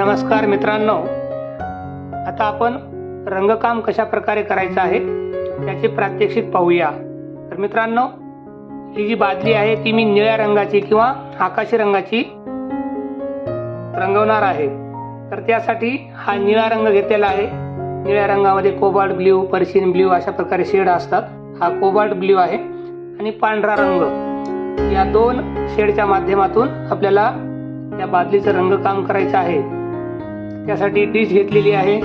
नमस्कार मित्रांनो. आता आपण रंगकाम कशा प्रकारे करायचं आहे त्याचे प्रात्यक्षिक पाहूया. तर मित्रांनो ही जी बादली आहे ती मी निळ्या रंगाची किंवा आकाशी रंगाची रंगवणार आहे. तर त्यासाठी हा निळा रंग घेतलेला आहे. निळ्या रंगामध्ये कोबाल्ट ब्ल्यू पर्शियन ब्ल्यू अशा प्रकारे शेड असतात. हा कोबाल्ट ब्ल्यू आहे आणि पांढरा रंग. या दोन शेडच्या माध्यमातून आपल्याला या बादलीचं रंगकाम करायचं आहे. त्यासाठी डिश घेतलेली आहे.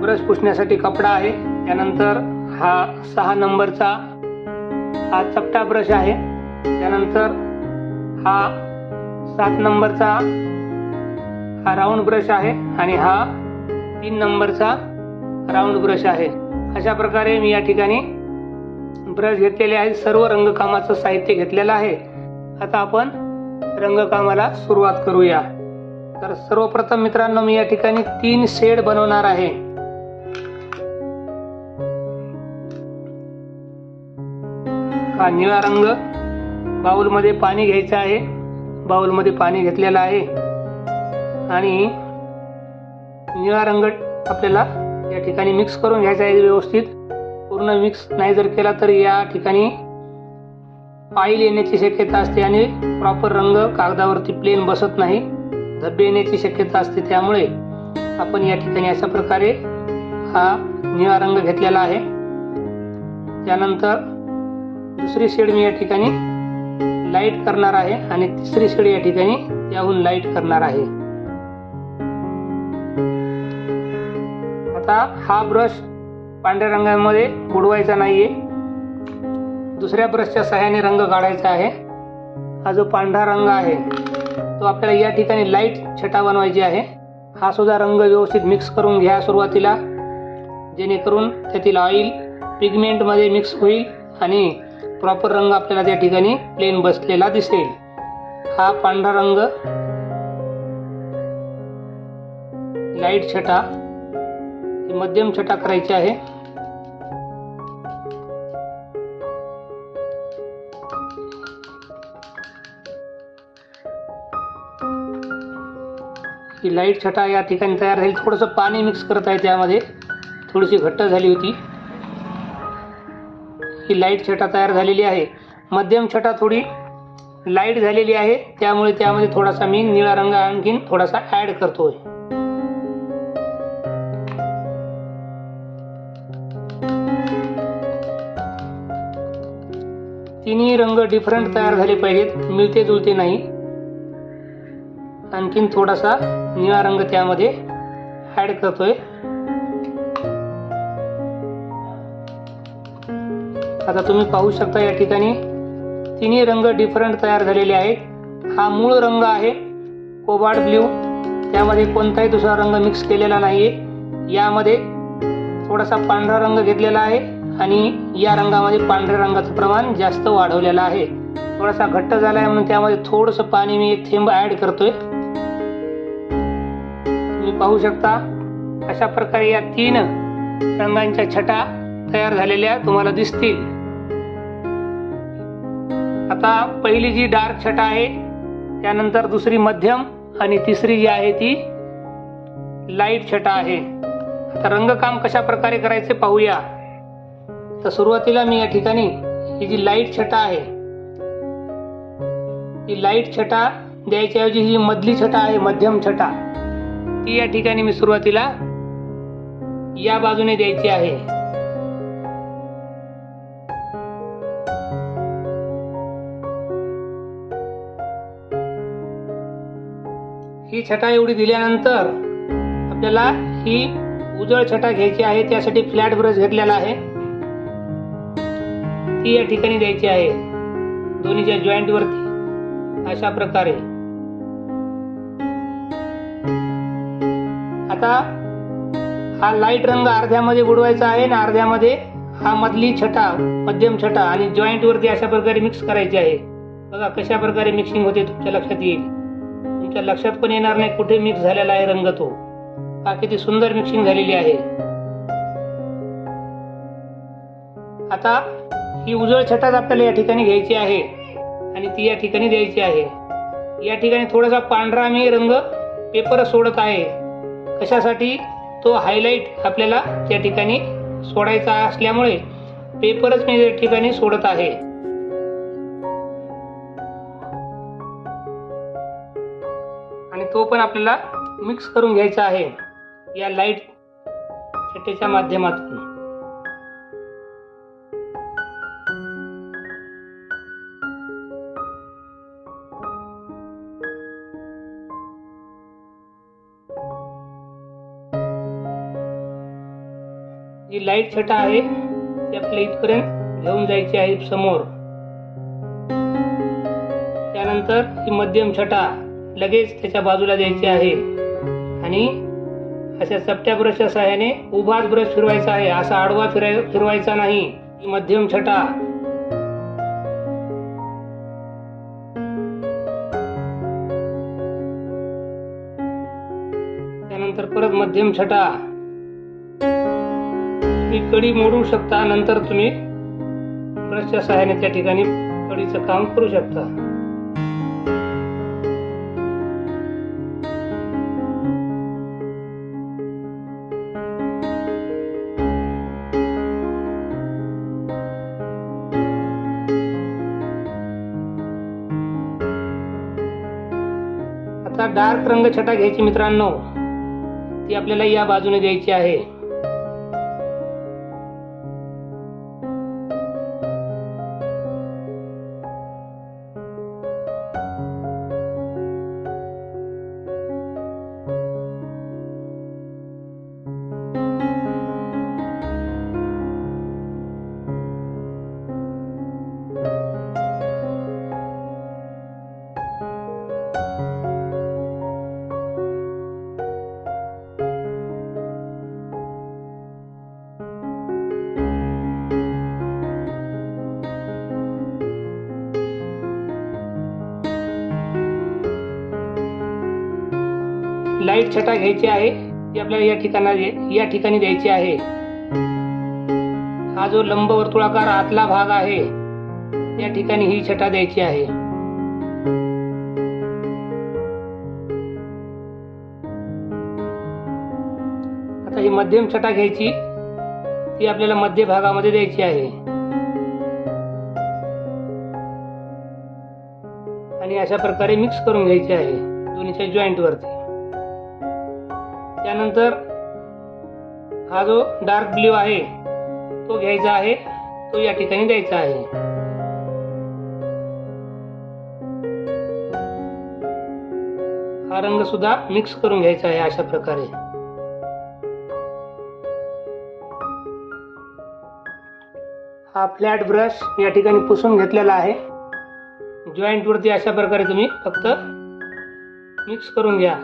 ब्रश पुसण्यासाठी कपडा आहे. त्यानंतर हा सहा नंबरचा हा चपटा ब्रश आहे. त्यानंतर हा सात नंबरचा हा राऊंड ब्रश आहे आणि हा तीन नंबरचा राऊंड ब्रश आहे. अशा प्रकारे मी या ठिकाणी ब्रश घेतलेले आहे. सर्व रंगकामाचं साहित्य घेतलेलं आहे. आता आपण रंगकामाला सुरुवात करूया. तर सर्वप्रथम मित्रांनो मी या ठिकाणी तीन शेड बनवणार आहे. हा निळा रंग बाउलमध्ये पाणी घ्यायचं आहे. बाउलमध्ये पाणी घेतलेलं आहे. आणि निळा रंग आपल्याला या ठिकाणी मिक्स करून घ्यायचा आहे व्यवस्थित. पूर्ण मिक्स नाही जर केला तर या ठिकाणी पाईल येण्याची शक्यता असते आणि प्रॉपर रंग कागदावरती प्लेन बसत नाही. धब्बे येण्याची शक्यता असते त्यामुळे आपण या ठिकाणी अशा प्रकारे हा निळा रंग घेतलेला आहे. त्यानंतर दुसरी शेड मी या ठिकाणी लाइट करणार आहे आणि तिसरी शेड या ठिकाणी त्याहून लाइट करणार आहे. आता हा ब्रश पांढऱ्या रंगामध्ये बुडवायचा नाहीये. दुसऱ्या ब्रशच्या सहाय्याने रंग काढायचा आहे. हा जो पांढरा रंग आहे तो आपल्याला या ठिकाणी लाइट छटा बनवायची आहे. हा सुद्धा रंग व्यवस्थित मिक्स करून घ्या सुरुवातीला. जेणेकरून त्यातील ऑइल पिगमेंटमध्ये मिक्स होईल आणि प्रॉपर रंग आपल्याला त्या ठिकाणी प्लेन बसलेला दिसेल. हा पांढरा रंग लाइट छटा मध्यम छटा करायची आहे. ही लाइट छटा या ठिकाणी तयार झाली. थोडंसं पाणी मिक्स करत आहे त्यामध्ये. थोडीशी घट्ट झाली होती. ही लाइट छटा तयार झालेली आहे. मध्यम छटा थोडी लाइट झालेली आहे. त्यामुळे त्यामध्ये थोडासा मी निळा रंग आणखीन थोडासा ॲड करतोय. तिन्ही रंग डिफरंट तयार झाले पाहिजेत. मिळते जुळते नाही. आणखीन थोडासा निळा रंग त्यामध्ये ऍड करतोय. आता तुम्ही पाहू शकता या ठिकाणी तिन्ही रंग डिफरंट तयार झालेले आहेत. हा मूळ रंग आहे कोबाड ब्ल्यू. त्यामध्ये कोणताही दुसरा रंग मिक्स केलेला नाहीये. यामध्ये थोडासा पांढरा रंग घेतलेला आहे आणि या रंगामध्ये पांढऱ्या रंगाचं प्रमाण जास्त वाढवलेलं आहे. थोडासा घट्ट झाला आहे म्हणून त्यामध्ये थोडंसं पाणी मी एक थेंब ऍड करतोय. तुम्ही पाहू शकता. अशा प्रकारे या तीन रंगांच्या छटा तयार झालेल्या तुम्हाला दिसतील. आता पहिली जी डार्क छटा आहे त्यानंतर दुसरी मध्यम आणि तिसरी जी आहे ती लाइट छटा आहे. आता रंगकाम कशा प्रकारे करायचे पाहूया. तर सुरुवातीला मी या ठिकाणी ही जी लाइट छटा आहे ती लाइट छटा द्यायच्याऐवजी ही मधली छटा आहे मध्यम छटा ती या ठिकाणी मी सुरुवातीला या बाजूने द्यायची आहे. ही छटा एवढी दिल्यानंतर आपल्याला ही उजळ छटा घ्यायची आहे त्यासाठी फ्लॅट ब्रश घेतलेला आहे. ती या ठिकाणी द्यायची आहे दोन्हीच्या जॉईंट वरती अशा प्रकारे. आता हा लाइट रंग अर्ध्यामध्ये बुडवायचा आहे आणि अर्ध्यामध्ये हा मधली छटा मध्यम छटा आणि जॉईंट वरती अशा प्रकारे मिक्स करायची आहे. बघा कशा प्रकारे मिक्सिंग होते तुमच्या लक्षात येईल. तुमच्या लक्षात पण येणार नाही कुठे मिक्स झालेला आहे रंग तो. हा किती सुंदर मिक्सिंग झालेली आहे. आता ही उजळ छटाच आपल्याला या ठिकाणी घ्यायची आहे आणि ती या ठिकाणी द्यायची आहे. या ठिकाणी थोडासा पांढरा मी रंग पेपर सोडत आहे. कशासाठी तो हायलाईट आपल्याला त्या ठिकाणी सोडायचा असल्यामुळे पेपरच मी त्या ठिकाणी सोडत आहे. आणि तो पण आपल्याला मिक्स करून घ्यायचा आहे या लाइट छटेच्या माध्यमातून. जी लाइट छटा आहे ती आपल्या इथपर्यंत घेऊन जायची आहे समोर. त्यानंतर ही मध्यम छटा लगेच त्याच्या बाजूला द्यायची आहे. आणि अशा चपट्या ब्रशच्या सहाय्याने उभाच ब्रश फिरवायचा आहे असा आडवा फिराय फिरवायचा नाही. ही मध्यम छटा. त्यानंतर परत मध्यम छटा. तुम्ही कडी मोडू शकता नंतर तुम्ही ब्रशच्या सहाय्याने त्या ठिकाणी कडीचं काम करू शकता. आता डार्क रंग छटा घ्यायची मित्रांनो ती आपल्याला या बाजूने द्यायची आहे. एक छटा घ्यायची आहे ती आपल्याला या ठिकाणा या ठिकाणी द्यायची आहे. हा जो लंब वर्तुळाकार आतला भाग आहे या ठिकाणी ही छटा द्यायची आहे. आता ही मध्यम छटा घ्यायची ती आपल्याला मध्य भागामध्ये द्यायची आहे. आणि अशा प्रकारे मिक्स करून घ्यायची आहे दोन्हीच्या जॉईंट वरती. त्यानंतर हा जो डार्क ब्ल्यू आहे तो घ्यायचा आहे तो या ठिकाणी द्यायचा आहे. हा रंग सुद्धा मिक्स करून घ्यायचा आहे अशा प्रकारे. हा फ्लॅट ब्रश या ठिकाणी पुसून घेतलेला आहे. जॉईंट वरती अशा प्रकारे तुम्ही फक्त मिक्स करून घ्या.